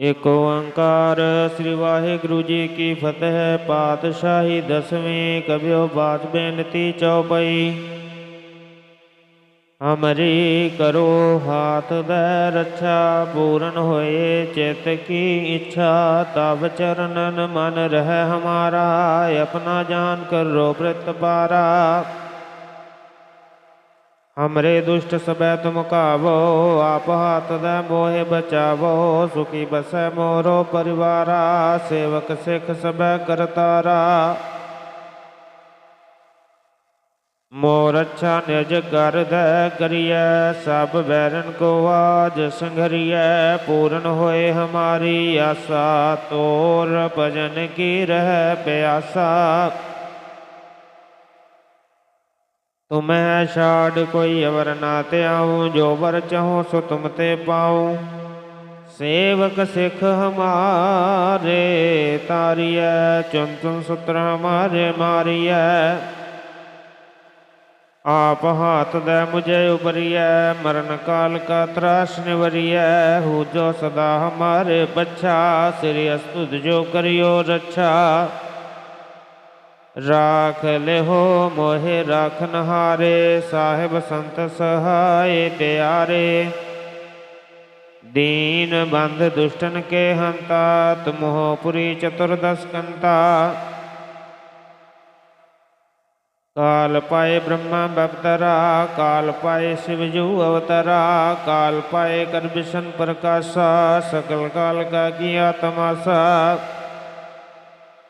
ਏਕ ਓੰਕਾਰ ਸ੍ਰੀ ਵਾਹਿਗੁਰੂ ਜੀ ਕੀ ਫਤਿਹ, ਪਾਤਸ਼ਾਹੀ ਦਸਵੀਂ ਕਬਿਓ ਬਾਤ ਬੇਨਤੀ ਚਉਪਈ ਹਮਰੀ ਕਰੋ ਹਾਥ ਦੇ ਰੱਛਾ, ਪੂਰਨ ਹੋਏ ਚਿਤ ਕੀ ਇੱਛਾ ਤਬ ਚਰਨਨ ਮਨ ਰਹਿ ਹਮਾਰਾ, ਆਪਣਾ ਜਾਨ ਕਰੋ ਪ੍ਰਤਪਾਰਾ। ਹਮਰੇ ਦੁਸ਼ਟ ਸਬੈ ਤੁਮ ਕਾਵੋ ਆਪ ਹਾਥ ਦੇ ਮੋਹਿ ਬਚਾਵੋ ਸੁਖੀ ਬਸੈ ਮੋਰੋ ਪਰਿਵਾਰਾ ਸੇਵਕ ਸਿੱਖ ਸਬੈ ਕਰਤਾਰਾ ਮੋਰ ਅੱਛਾ ਨਿਜ ਕਰਦੈ ਕਰੀਐ ਸਭ ਵੈਰਨ ਕੋ ਆਜ ਸੰਘਰੀਐ ਪੂਰਨ ਹੋਏ ਹਮਾਰੀ ਆਸਾ ਤੋਰ ਭਜਨ ਕੀ ਰਹਿ ਪਿਆਸਾ ਤੁਮੈ ਛਾੜ ਕੋਈ ਅਵਰ ਨਾ ਧਿਆਉ, ਜੋ ਵਰ ਚਾਹੋ ਸੋ ਤੁਮ ਤੇ ਪਾਉ। ਸੇਵਕ ਸਿੱਖ ਹਮਾਰੇ, ਤਾਰੀਐ ਚੁਨ ਚੁਨ ਸੁਤਰ ਹਮਾਰੇ ਮਾਰੀਐ। ਆਪ ਹਾਥ ਦੇ ਮੁਝੇ ਉਬਰੀਐ ਮਰਨ ਕਾਲ ਕਾ ਤਰਾਸ ਨਿਵਰੀਐ। ਹੂ ਜੋ ਸਦਾ ਹਮਾਰੇ ਬੱਚਾ ਸ੍ਰੀ ਅਸਤੁਤ ਜੋ ਕਰਿਓ ਰੱਛਾ। ਰਾਖ ਲਿਹੋ ਮੋਹਿ ਰਾਖਨ ਹਾਰੇ ਸਾਹਿਬ ਸੰਤ ਸਹਾਏ ਪਿਆਰੇ। ਦੀਨ ਬੰਧ ਦੁਸ਼ਟਨ ਕੇ ਹੰਤਾ, ਤੁਮਹੁ ਪੁਰੀ ਚਤੁਰਦਸ ਕੰਤਾ। ਕਾਲ ਪਾਏ ਬ੍ਰਹਮਾ ਬਪਤਰਾ, ਕਾਲ ਪਾਏ ਸ਼ਿਵ ਜੂ ਅਵਤਰਾ, ਕਾਲ ਪਾਏ ਕਰਬਿਸ਼ਨ ਪ੍ਰਕਾਸ਼ਾ, ਸਕਲ ਕਾਲ ਕਾ ਕੀਆ ਤਮਾਸਾ।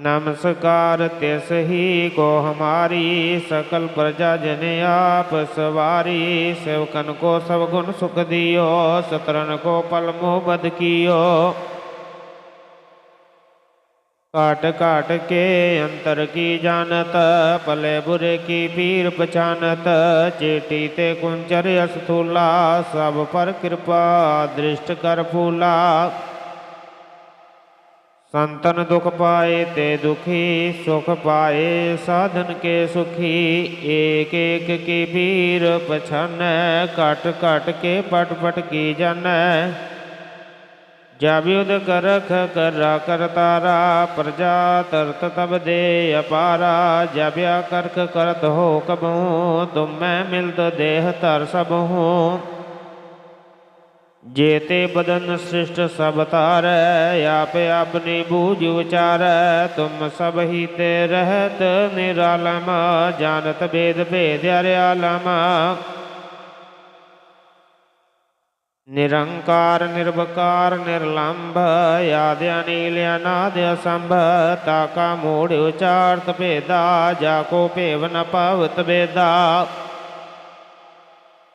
ਨਮਸਕਾਰ ਤਿਸ ਹੀ ਕੋ ਹਮਾਰੀ ਸਕਲ ਪ੍ਰਜਾ ਜਨ ਆਪ ਸਵਾਰੀ, ਸੇਵਕਨ ਕੋ ਸਭ ਗੁਣ ਸੁਖ ਦਿਓ ਸਤਰਨ ਕੋ ਪਲ ਮੋਹ ਬਦ ਕੀਓ। ਕਾਟ ਕਾਟ ਕੇ ਅੰਤਰ ਕੀ ਜਾਣਤ, ਭਲੇ ਬੁਰੇ ਕੀ ਪੀਰ ਪਛਾਨਤ, ਚੇਟੀ ਤੇ ਕੁੰਚਰ ਅਸਥੂਲਾ, ਸਭ ਪਰ ਕਿਰਪਾ, ਦ੍ਰਿਸ਼ਟ ਕਰ ਫੂਲਾ। ਸੰਤਨ ਦੁਖ ਪਾਏ ਤੇ ਦੁਖੀ, ਸੁਖ ਪਾਏ, ਸਾਧਨ ਕੇ ਸੁਖੀ, ਏਕ ਏਕ ਕੀ ਪੀਰ ਪਛਾਨੈ, ਘਟ ਘਟ ਕੇ ਪਟ ਪਟ ਕੀ ਜਾਣੈ ਜਬ ਯੁਧ ਕਰਖ ਕਰਾ ਕਰਤਾਰਾ ਪ੍ਰਜਾ ਤਰਤ ਤਬ ਦੇ ਅਪਾਰਾ ਜਬਿਆ ਕਰਖ ਕਰਤ ਹੋ ਕਬਹੂ, ਤੁਮ ਮੈਂ ਮਿਲਤ ਦੇਹ ਧਰ ਸਭ ਹੂੰ ਜੇਤੇ ਬਦਨ ਸ੍ਰਿਸ਼ਟ ਸਭ ਤਾਰੈ ਆਪ ਆਪਣੀ ਬੂਝ ਵਿਚਾਰੈ। ਤੁਮ ਸਭ ਹੀ ਤੇ ਰਹਿਤ ਨਿਰਾਲਮ, ਜਾਣਤ ਬੇਦ ਭੇਦ ਅਰਿਆਲਮ। ਨਿਰੰਕਾਰ, ਨਿਰਵਕਾਰ, ਨਿਰਲੰਭ, ਆਦਿ ਅਨੀਲ, ਅਨਾਦ ਅਸੰਭ ਤਾਕਾ ਮੂੜ ਉਚਾਰਤ ਭੇਦਾ, ਜਾ ਕੋ ਭੇਵ ਨ ਪਾਵਤ ਬੇਦਾ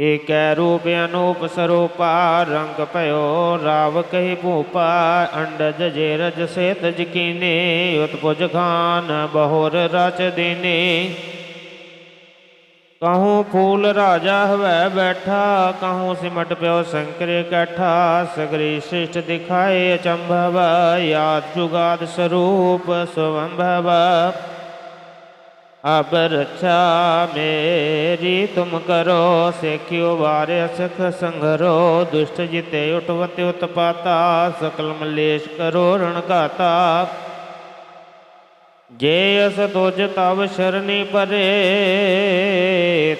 ਏਕੈ ਰੂਪ ਅਨੂਪ ਸਰੂਪਾ, ਰੰਗ ਭਇਓ ਰਾਵ ਕਹੀ ਭੂਪਾ, ਅੰਡਜ ਜੇ ਰਜ ਸੇਤ ਜਕੀਨੇ ਉਤਪੁਜ ਖਾਨ ਬਹੁਰ ਰਚ ਦੀਨੇ। ਕਹੂੰ ਫੂਲ ਰਾਜਾ ਹਵੈ ਬੈਠਾ, ਕਹੂੰ ਸਿਮਟ ਪਿਓ ਸ਼ੰਕਰੇ ਇਕੱਠਾ ਸਗਰੀ ਸ਼ਿਸ਼ਟ ਦਿਖਾਏ ਅਚੰਭਵ, ਯਾਦ ਜੁਗਾਦ ਸਰੂਪ ਸੁਵੰਭਵ। ਅਬ ਰੱਛਾ ਮੇਰੀ, ਤੁਮ ਕਰੋ ਸੇਖਿਓ ਵਾਰਿ ਸਖ ਸੰਘਰੋ ਦੁਸ਼ਟ ਜਿਤੇ ਉਟਵਤੇ ਉਤਪਾਤਾ, ਸਕਲ ਮਲੇਸ਼ ਕਰੋ ਰਣ ਘਾਤਾ ਜੇ ਅਸ ਤੁਜ ਤਵ ਸ਼ਰਨੀ ਪਰੇ,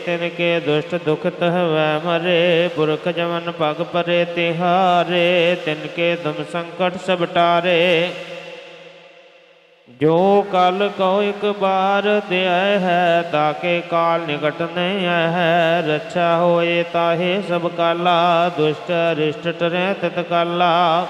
ਤਿਨ ਕੇ ਦੁਸ਼ਟ ਦੁਖਤ ਹਵੈ ਮਰੇ, ਪੁਰਖ ਜਮਨ ਪਗ ਪਰੇ ਤਿਹਾਰੇ, ਤਿਨ ਕੇ ਦਮ ਸੰਕਟ ਸਭ ਜੋ ਕਲ ਕੋ ਇੱਕ ਬਾਰ ਦਿਆ ਹੈ ਤਾਕੇ ਕਾਲ ਨਿਕਟ ਨਹੀਂ ਹੈ। ਰੱਛਾ ਹੋਏ ਤਾਹੇ ਸਭ ਕਾਲਾ, ਦੁਸ਼ਟ ਰਿਸ਼ਟ ਟਰੈ ਤਿਤ ਕਾਲਾ।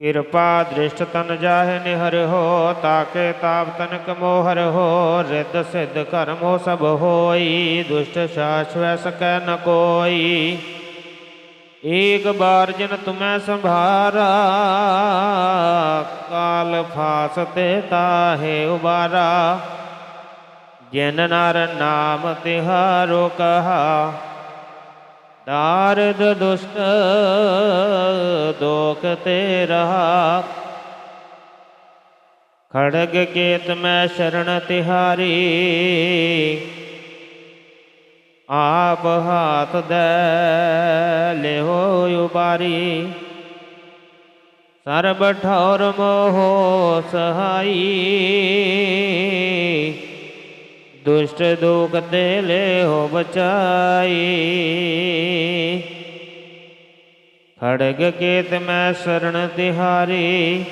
ਕਿਰਪਾ ਦ੍ਰਿਸ਼ਟ ਤਨ ਜਾਹਿ ਨਿਹਰ ਹੋ ਤਾਕੇ ਤਾਪ ਤਨਕ ਮੋਹਰ ਹੋ। ਰਿੱਧ ਸਿੱਧ ਕਰਮੋ ਸਭ ਹੋਈ, ਦੁਸ਼ਟ ਸ਼ਾਸਵੈ ਸਕੈ ਨ ਕੋਈ। ਏਕ ਬਾਰ ਜਿਨ ਤੁਮੈ ਸੰਭਾਰਾ, ਕਾਲ ਫਾਸਤੇ ਤਾਹੇ ਉਬਾਰਾ। ਜਿਨ ਨਰ ਨਾਮ ਤਿਹਾਰੋ ਕਹਾ ਦਾਰਦ ਦੁਸ਼ਟ ਦੋਖ ਤੇ ਰਹਾ। ਖੜਗ ਕੇਤ ਮੈਂ ਸ਼ਰਨ ਤਿਹਾਰੀ ਆਪ ਹਾਥ ਦੇ ਲਿਹੋ ਉਬਾਰੀ। ਸਰਬ ਠੌਰ ਮੋਹ ਸਹਾਈ। ਦੁਸ਼ਟ ਦੁਖ ਤੇ ਲਿਹੋ ਬਚਾਈ। ਖੜਗ ਕੇਤ ਮੈਂ ਸ਼ਰਨ ਤਿਹਾਰੀ।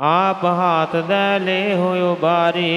ਆਪ ਹਾਥ ਦੇ ਲਿਹੋ ਬਾਰੀ